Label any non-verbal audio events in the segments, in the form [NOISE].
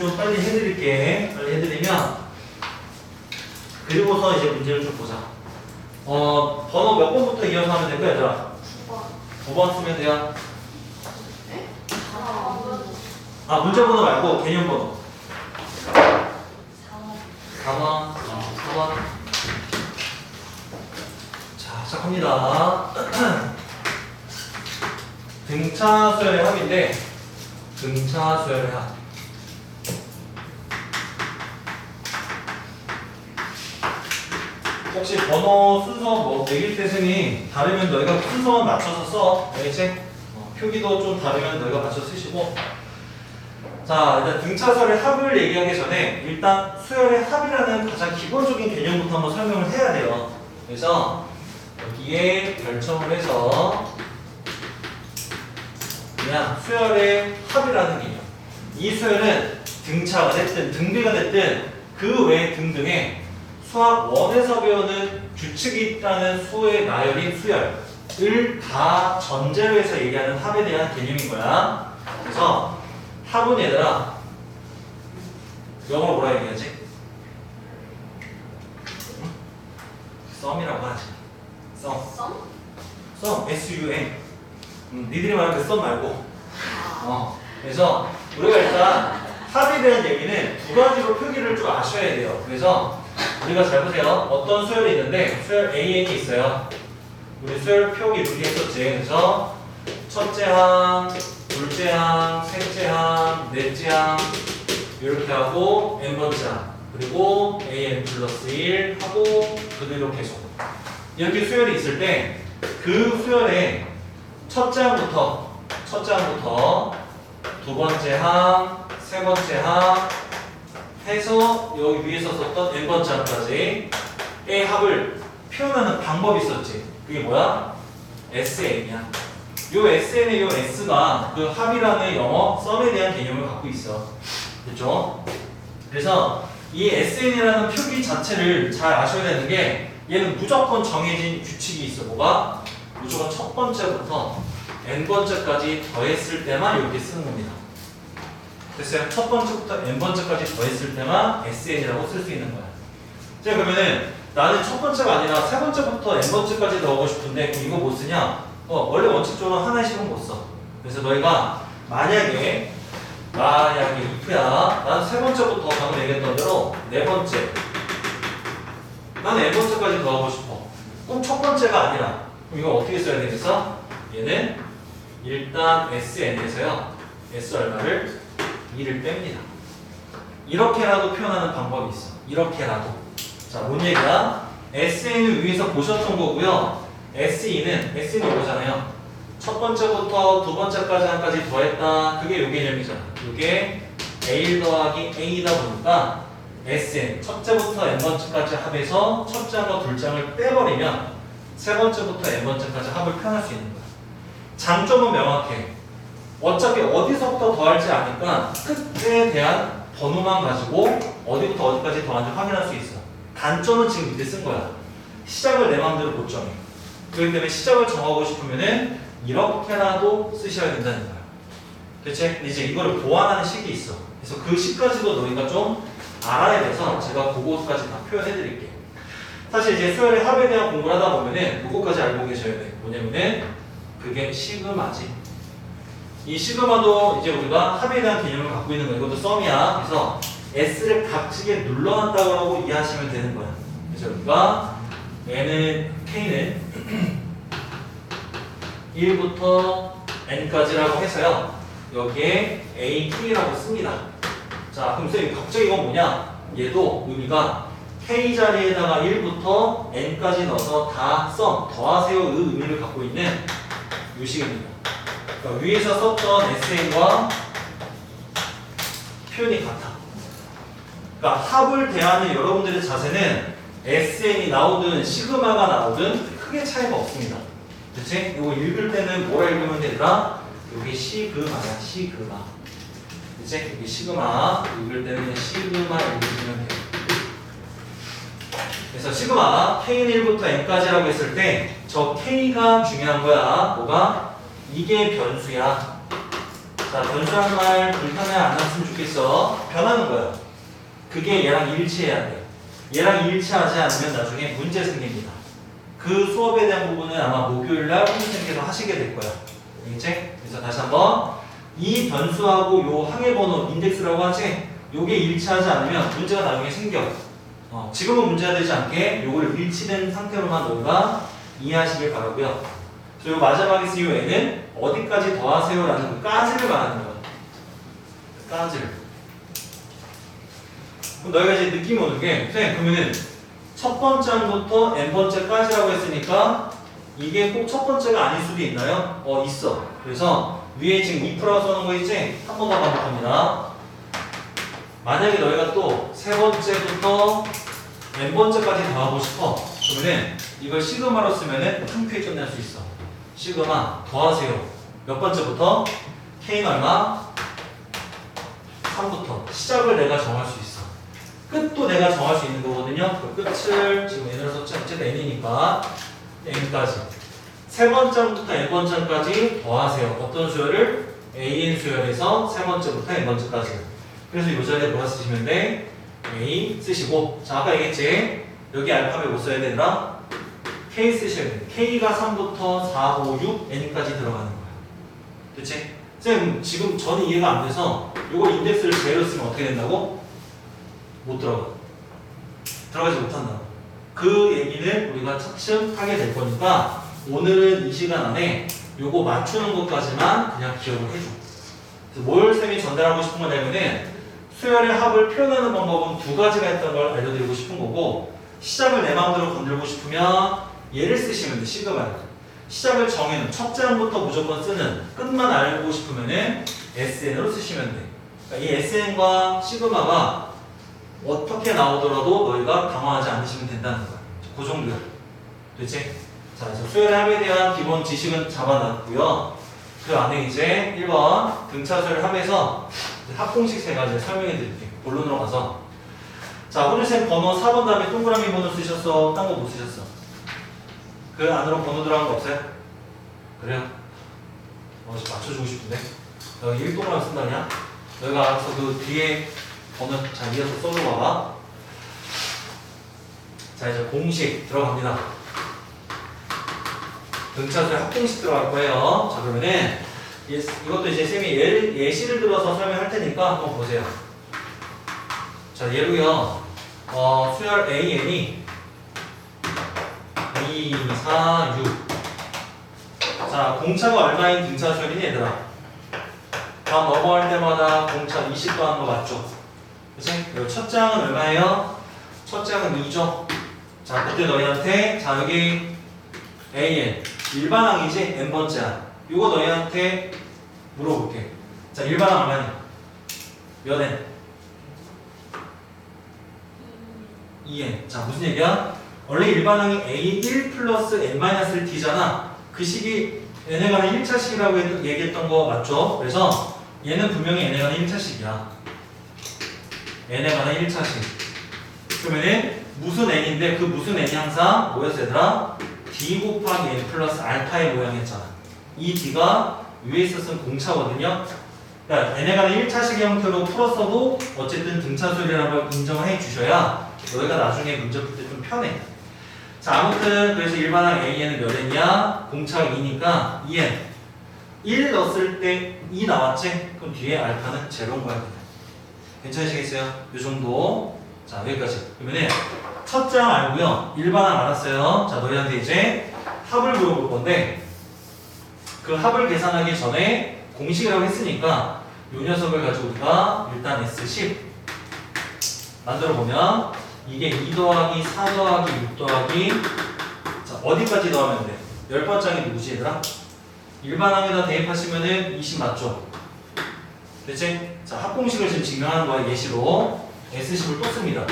좀 빨리 해드릴게. 빨리 해드리면 그리고서 이제 문제를 좀 보자. 어 번호 몇 번부터 이어서 하면 될까 얘들아? 9번 쓰면 돼요. 아 문제 번호 말고 개념 번호. 4번. 어, 4번. 자 시작합니다. [CLEARS THROAT] 등차 수열의 합인데 등차 수열의 합. 혹시 번호 순서 뭐 매길 때 생이 다르면 너희가 순서만 맞춰서 써. 알겠지? 어, 표기도 좀 다르면 너희가 맞춰 쓰시고. 자, 일단 등차설의 합을 얘기하기 전에 일단 수열의 합이라는 가장 기본적인 개념부터 한번 설명을 해야 돼요. 그래서 여기에 결정을 해서 그냥 수열의 합이라는 개념. 이 수열은 등차가 됐든 등비가 됐든 그 외 등등의 수학 원에서 배우는 규칙이 있다는 수의 나열인 수열을 다 전제로 해서 얘기하는 합에 대한 개념인 거야. 그래서 합은 얘들아 영어로 뭐라 얘기하지? 응? 썸이라고 하지. 썸. 썸. S-U-M. 음, 니들이 말하는 그썸 말고. 어. 그래서 우리가 일단 합에 대한 얘기는 두 가지로 표기를 좀 아셔야 돼요. 그래서 우리가 잘 보세요. 어떤 수열이 있는데 수열 AN이 있어요. 우리 수열 표기 룰이 했었지. 그래서 첫째 항, 둘째 항, 셋째 항, 넷째 항 이렇게 하고 n번째 항 그리고 an 플러스 1 하고 그대로 계속 이렇게 수열이 있을 때 그 수열에 첫째 항부터 첫째 항부터 두 번째 항, 세 번째 항 해서 여기 위에서 썼던 n번째 항까지 의 합을 표현하는 방법이 있었지. 그게 뭐야? SN이야. 요 SN의 요 S가 그 합이라는 영어 썸에 대한 개념을 갖고 있어. 됐죠? 그래서 이 SN이라는 표기 자체를 잘 아셔야 되는 게 얘는 무조건 정해진 규칙이 있어. 뭐가? 무조건 첫 번째부터 n번째까지 더했을 때만 이렇게 쓰는 겁니다. 됐어요? 첫 번째부터 n번째까지 더했을 때만 SN이라고 쓸 수 있는 거야. 자 그러면은 나는 첫 번째가 아니라 세 번째부터 n번째까지 넣고 싶은데 이거 못 쓰냐? 어 원래 원칙적으로 하나씩은 못 써. 그래서 너희가 만약에 만약에 if야 난세 번째부터 방금 얘기했던 대로 네 번째 나는 n 번째까지 더하고 싶어. 그럼 첫 번째가 아니라 그럼 이거 어떻게 써야 되겠어? 얘는 일단 sn에서요 s 얼마를 2를 뺍니다. 이렇게라도 표현하는 방법이 있어. 이렇게라도. 자, 뭔 얘기야? SN을 위에서 보셨던 거고요. SE는 SE는 이거잖아요. 첫 번째부터 두 번째까지 한까지 더했다. 그게 요 개념이잖아. 이게 A 더하기 A다 보니까 SN 첫째부터 n번째까지 합해서 첫째 항과 둘째 항을 빼버리면 세 번째부터 n번째까지 합을 표현할 수 있는 거야. 장점은 명확해. 어차피 어디서부터 더할지 아니까 끝에 대한 번호만 가지고 어디부터 어디까지 더한지 확인할 수 있어. 단점은 지금 밑에 쓴 거야. 시작을 내 마음대로 못 정해. 그렇기 때문에 시작을 정하고 싶으면은 이렇게라도 쓰셔야 된다는 거야. 근데 이제 이거를 보완하는 식이 있어. 그래서 그 식까지도 너희가 좀 알아야 돼서 제가 그거까지 다 표현해 드릴게요. 사실 이제 수열의 합에 대한 공부를 하다 보면은 그거까지 알고 계셔야 돼. 뭐냐면은 그게 시그마지. 이 시그마도 이제 우리가 합에 대한 개념을 갖고 있는 거야. 이것도 썸이야. 그래서 S를 값지게 눌러놨다고 하고 이해하시면 되는 거야. 그래서 우리가 N은 K는 1부터 N까지라고 해서요. 여기에 A, K라고 씁니다. 자, 그럼 선생님 갑자기 이건 뭐냐? 얘도 의미가 K 자리에다가 1부터 N까지 넣어서 다 썸, 더하세요 의 의미를 갖고 있는 요식입니다. 그러니까 위에서 썼던 SN과 표현이 같아. 그러니까 합을 대하는 여러분들의 자세는 SN이 나오든 시그마가 나오든 크게 차이가 없습니다. 그치? 이거 읽을 때는 뭐라 읽으면 되더라? 여기 시그마야, 시그마. 그치? 여기 시그마. 읽을 때는 시그마 읽으시면 돼요. 그래서 시그마 K는 1부터 N까지라고 했을 때 저 K가 중요한 거야. 뭐가? 이게 변수야. 자, 변수라는 말 불편해 안 났으면 좋겠어. 변하는 거야. 그게 얘랑 일치해야 돼. 얘랑 일치하지 않으면 나중에 문제 생깁니다. 그 수업에 대한 부분은 아마 목요일 날 선생님께서 하시게 될 거야. 알겠지? 그래서 다시 한번 이 변수하고 요 항해 번호 인덱스라고 하지 요게 일치하지 않으면 문제가 나중에 생겨. 어, 지금은 문제가 되지 않게 요걸 일치된 상태로만 너희가 이해하시길 바라고요. 그리고 마지막에 쓰요 애는 어디까지 더하세요 라는 그 까지를 말하는 거야. 그 까지를. 그럼 너희가 이제 느낌이 오는 게 선생님 그러면은 첫 번째 항부터 n 번째까지라고 했으니까 이게 꼭 첫 번째가 아닐 수도 있나요? 어 있어. 그래서 위에 지금 2%라고 써놓은 거 있지? 한 번 더 반복합니다. 만약에 너희가 또 세 번째부터 n 번째까지 더하고 싶어. 그러면은 이걸 시그마로 쓰면은 한 표에 끝낼 수 있어. 시그마 더하세요. 몇 번째부터? k는 얼마? 3부터 시작을 내가 정할 수 있어. 끝도 내가 정할 수 있는 거거든요. 그 끝을 지금 n으로 썼지 어쨌든 n이니까 n까지. 세 번째부터 n 번째까지 더하세요. 어떤 수열을? an 수열에서 세 번째부터 n 번째까지. 그래서 이 자리에 뭐라 쓰시면 돼? a 쓰시고 자 아까 얘기했지? 여기 알파벳 못 써야 되더라? 쓰셔야 돼. k가 3부터 4, 5, 6, n까지 들어가는 거야. 그치? 쌤 지금 저는 이해가 안 돼서 이걸 인덱스를 제로 쓰면 어떻게 된다고? 못 들어가. 들어가지 못한다. 그 얘기는 우리가 차츰 하게 될 거니까 오늘은 이 시간 안에 요거 맞추는 것까지만 그냥 기억을 해줘. 뭘 쌤이 전달하고 싶은 거냐면은 수열의 합을 표현하는 방법은 두 가지가 있다는 걸 알려드리고 싶은 거고 시작을 내 마음대로 건들고 싶으면 얘를 쓰시면 돼. 시그마를. 시작을 정해놓은 첫 장부터 무조건 쓰는 끝만 알고 싶으면은 SN으로 쓰시면 돼. 그러니까 이 SN과 시그마가 어떻게 나오더라도 너희가 당황하지 않으시면 된다는 거야. 그 정도야. 됐지? 자, 그래서 수열의 합에 대한 기본 지식은 잡아놨고요. 그 안에 이제 1번 등차수열 합에서 합공식 세 가지 설명해 드릴게요. 본론으로 가서. 자, 호주쌤 번호 4번 다음에 동그라미 번호 쓰셨어? 딴 거 못 쓰셨어? 그 안으로 번호 들어간 거 없어요? 그래요? 어, 좀 맞춰주고 싶은데. 여기 1 동그라미 쓴다냐? 너희가 알아서 그 뒤에 번호 잘 이어서 써줘 봐봐. 자, 이제 공식 들어갑니다. 등차수의 합공식 들어갈 거예요. 자, 그러면은 이- 이것도 이제 쌤이 예, 예시를 들어서 설명할 테니까 한번 보세요. 자, 예로요. 어, 수열 AN이 2, 4, 6. 자, 공차가 얼마인 등차 수열이니 얘들아? 다음 넘어갈 때마다 공차 20 더하는 거 맞죠? 그치? 그리고 첫 장은 얼마예요? 첫 장은 2죠? 자, 그때 너희한테 자, 여기 AN 일반항이지? n번째 항. 이거 너희한테 물어볼게. 자, 일반항 얼마니? 몇 n? 2n. 자, 무슨 얘기야? 원래 일반항이 a1 플러스 n-를 t잖아. 그 식이 관한 1차식이라고 얘기했던 거 맞죠? 그래서 얘는 분명히 관한 1차식이야. n에 관한 1차식. 그러면은 무슨 n인데 그 무슨 n이 항상 뭐였어 얘들아? d 곱하기 n 플러스 알파의 모양이었잖아. 이 d가 위에 있었던 공차거든요. 그러니까 관한 1차식의 형태로 풀었어도 어쨌든 등차수리라는 걸 인정해 주셔야 너희가 나중에 문제 풀 때 좀 편해. 자 아무튼 그래서 일반항 AN은 몇 n이야? 공차가 2니까 2n 1 넣었을 때 2 나왔지? 그럼 뒤에 알파는 제로인 거야 괜찮으시겠어요? 이 정도 자 여기까지 그러면은 첫 장 알고요 일반항 알았어요 자 너희한테 이제 합을 물어볼 건데 그 합을 계산하기 전에 공식이라고 했으니까 이 녀석을 가지고 우리가 일단 S10 만들어 보면 이게 2 더하기 4 더하기 6 더하기 자 어디까지 더하면 돼? 열 번째이 누구지 얘들아? 일반 항에다 대입하시면은 20 맞죠? 됐지? 자 합공식을 지금 증명하는 거야 예시로 S10을 또 씁니다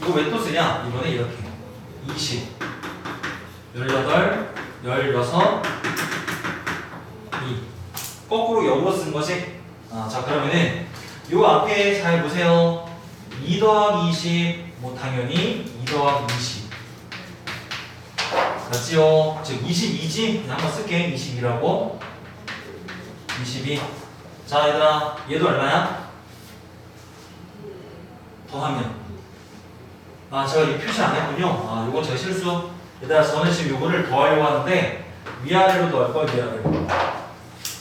이거 왜 또 쓰냐? 이번에 이렇게 20 18 16 2 거꾸로 역으로 쓴 거지? 아, 자 그러면은 요 앞에 잘 보세요 2 더하기 20, 뭐 당연히 2 더하기 20. 맞지요? 즉 22지? 그냥 한번 쓸게. 22라고. 22. 자 얘들아 얘도 얼마야? 더하면 아 제가 이 표시 안 했군요 아 요거 제 실수 얘들아 저는 지금 요거를 더하려고 하는데 위아래로 더할 거예요 위아래로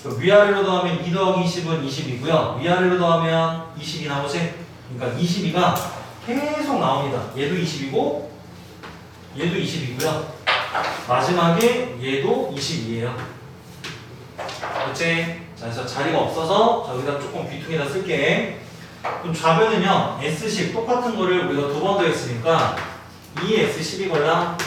그 위아래로 더하면 2 더하기 20은 20이고요 위아래로 더하면 20이 나오지 그러니까 22가 계속 나옵니다 얘도 20이고 얘도 20이고요 마지막에 얘도 22예요 그치? 자, 그래서 자리가 없어서 저기다 조금 귀퉁이다 쓸게. 그럼 좌변은요, S10 똑같은 거를 우리가 두 번 더 했으니까 2S10이 걸라.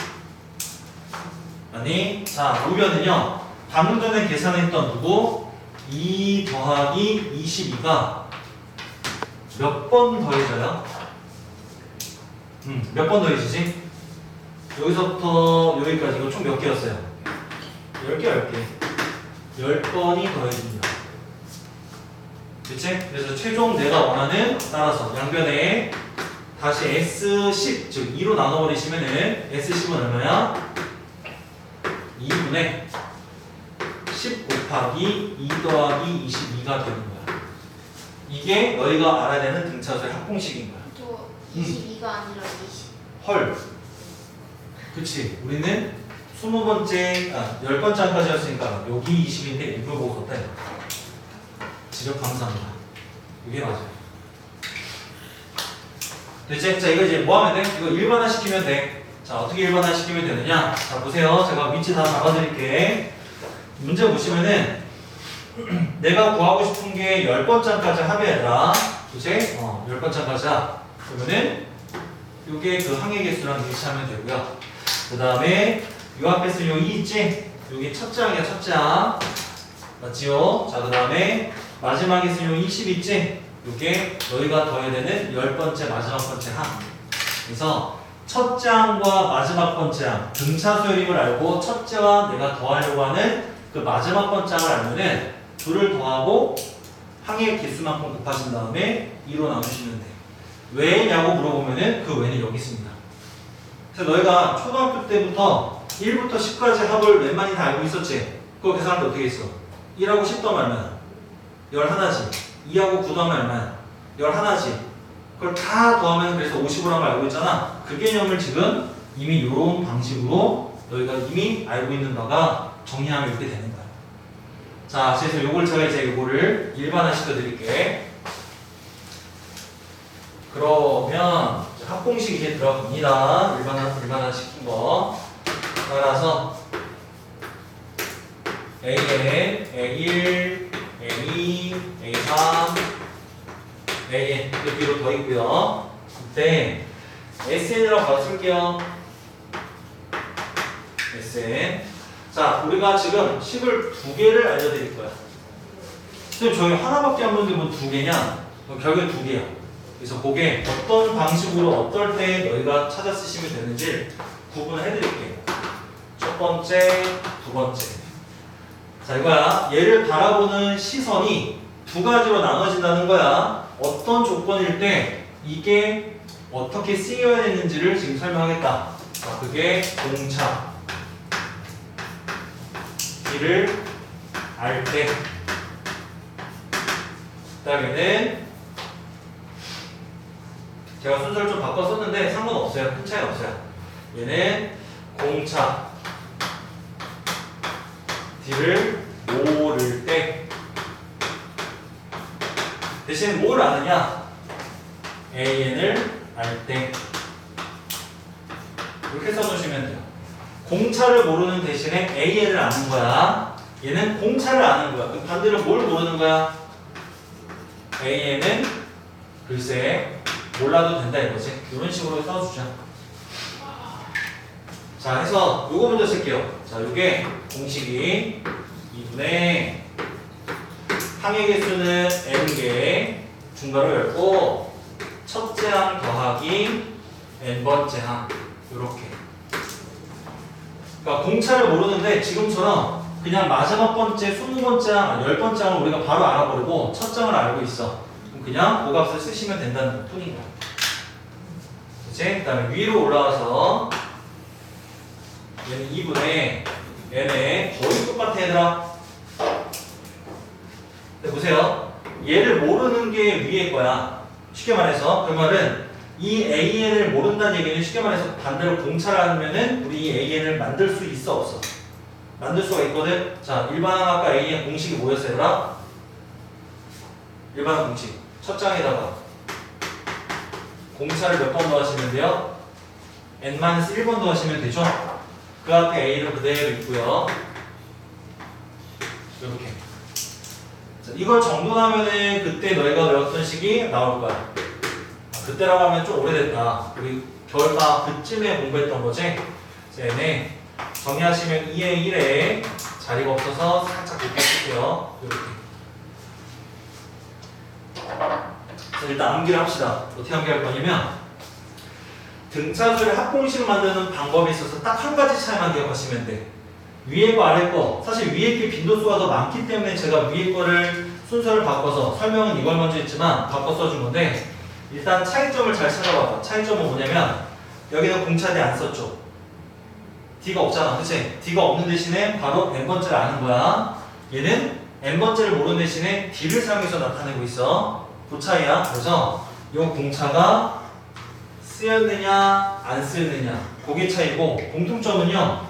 아니, 자, 우변은요, 방금 전에 계산했던 누구? 2 더하기 22가 몇 번 더해져요? 음, 몇 번 더해지지? 여기서부터 여기까지 이거 총 몇 개였어요? 10개, 10개. 10번이 더해집니다. 그치? 그래서 최종 내가 원하는 따라서 양변에 다시 S10, 즉 2로 나눠버리시면은 S10은 얼마야? 2분의 10 곱하기 2 더하기 22가 되는 거야. 이게 너희가 알아야 되는 등차수의 합공식인 거야. 저 22가 아니라 20. 헐. 그치. 우리는 20번째, 아, 10번째까지였으니까 여기 20인데 이걸 보고 걷다. 지력 감사합니다. 이게 맞아요. 됐지? 자, 이거 이제 뭐 하면 돼? 이거 일반화 시키면 돼. 자, 어떻게 일반화 시키면 되느냐? 자, 보세요. 제가 위치 다 잡아드릴게. 문제 보시면은 [CLEARS THROAT] 내가 구하고 싶은 게 10번째까지 합의해라. 그치? 어, 10번째까지 야. 그러면은 요게 그 항해 개수랑 일치하면 되고요. 그 다음에 요 앞에 쓴요이 있지? 요게 첫째 항이야 첫째 항 맞지요? 자 그 다음에 마지막에 쓴요20 있지? 요게 너희가 더해야 되는 열 번째 마지막 번째 항 그래서 첫째 항과 마지막 번째 항 등차수열임을 알고 첫째와 내가 더하려고 하는 그 마지막 번째 항을 알면은 둘을 더하고 항의 개수만큼 곱하신 다음에 2로 나누시면 돼 왜냐고 물어보면은 그 왜는 여기 있습니다. 그래서 너희가 초등학교 때부터 1부터 10까지 합을 웬만히 다 알고 있었지? 그거 계산할 때 어떻게 했어? 1하고 10 더하면 얼마야? 11지. 2하고 9 더하면 얼마야? 11지. 그걸 다 더하면 그래서 50으로 한걸 알고 있잖아. 그 개념을 지금 이미 이런 방식으로 너희가 이미 알고 있는 바가 정리하면 이렇게 되는 거야. 자, 그래서 요걸 제가 이제 요거를 일반화 시켜 드릴게. 그러면 이제 합공식 이제 들어갑니다. 일반화 일반화 시킨 거. 따라서 AN, A1, A2, A3, AN 이렇게로 더 있고요. 그때 SN이라고 바로 쓸게요. SN. 자, 우리가 지금 식을 두 개를 알려드릴 거야. 선생님 저희 하나밖에 안 보는데 뭐 두 개냐? 어, 결국엔 두 개야. 그래서 그게 어떤 방식으로 어떨 때 너희가 찾아 쓰시면 되는지 구분을 해드릴게요. 첫 번째, 두 번째. 자 이거야. 얘를 바라보는 시선이 두 가지로 나눠진다는 거야. 어떤 조건일 때 이게 어떻게 쓰여야 되는지를 지금 설명하겠다. 자, 그게 공차. 이를 알 때. 그 다음에는 제가 순서를 좀 바꿔 썼는데 상관없어요. 큰 차이 없어요. 얘는 공차 D를 모를 때 대신 뭘 아느냐? AN을 알 때 이렇게 써주시면 돼요. 공차를 모르는 대신에 AN을 아는 거야. 얘는 공차를 아는 거야. 그럼 반대로 뭘 모르는 거야? AN은 글쎄 몰라도 된다 이거지. 이런 식으로 써주자. 자, 해서 요거 먼저 쓸게요. 자, 요게 공식이 2분의 항의 개수는 n개 중괄호 열고 첫째 항 더하기 n번째 항 요렇게. 그러니까 공차를 모르는데 지금처럼 그냥 마지막 번째, 스무 번째 항, 열 번째 항을 우리가 바로 알아버리고 첫 장을 알고 있어. 그럼 그냥 그 값을 쓰시면 된다는 것 뿐인 거야. 그치? 그 다음에 위로 올라와서 얘는 2분의 n에 거의 똑같아 얘들아 근데 보세요 얘를 모르는 게 위에 거야. 쉽게 말해서 그 말은 이 AN을 모른다는 얘기는 쉽게 말해서 반대로 공차를 하면은 우리 이 AN을 만들 수 있어 없어? 만들 수가 있거든. 자, 일반항아까 AN 공식이 뭐였어요, 얘들아? 일반 공식. 첫 장에다가 공차를 몇 번 더하시면 돼요? n-1번 더하시면 되죠? 그 앞에 a를 그대로 있고요. 이렇게. 자, 이걸 정돈하면은 그때 너희가 외웠던 식이 나올 거야. 아, 그때라고 하면 좀 오래됐다. 우리 겨울방학 그쯤에 공부했던 거지? 자, 얘네 정리하시면 2에 1에 자리가 없어서 살짝 쓸게요. 이렇게. 자, 일단 암기를 합시다. 어떻게 암기할 거냐면 등차수를 합공식 만드는 방법에 있어서 딱 한 가지 차이만 기억하시면 돼. 위에 거 아래 거 사실 위에 게 빈도수가 더 많기 때문에 제가 위에 거를 순서를 바꿔서 설명은 이걸 먼저 했지만 바꿔 써준 건데 일단 차이점을 잘 찾아봐봐. 차이점은 뭐냐면 여기는 공차대 안 썼죠. D가 없잖아, 그치? D가 없는 대신에 바로 n번째를 아는 거야. 얘는 n번째를 모르는 대신에 D를 사용해서 나타내고 있어. 그 차이야. 그래서 이 공차가 쓰였느냐 안 쓰였느냐 그게 차이고 공통점은요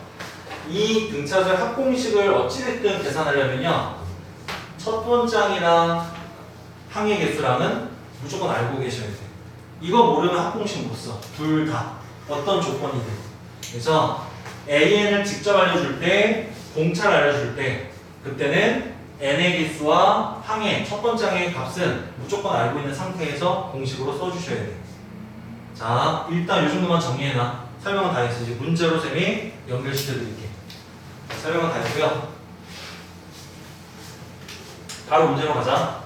이 등차수의 합공식을 어찌됐든 계산하려면요 첫 번장이랑 항의 개수랑은 무조건 알고 계셔야 돼 이거 모르면 합공식 못 써 둘 다 어떤 조건이든 그래서 AN을 직접 알려줄 때 공차를 알려줄 때 그때는 n의 개수와 항의 첫 번장의 값은 무조건 알고 있는 상태에서 공식으로 써주셔야 돼 자, 일단 이 정도만 정리해놔. 설명은 다 했어. 이제 문제로 쌤이 연결시켜 드릴게. 설명은 다 했고요. 바로 문제로 가자.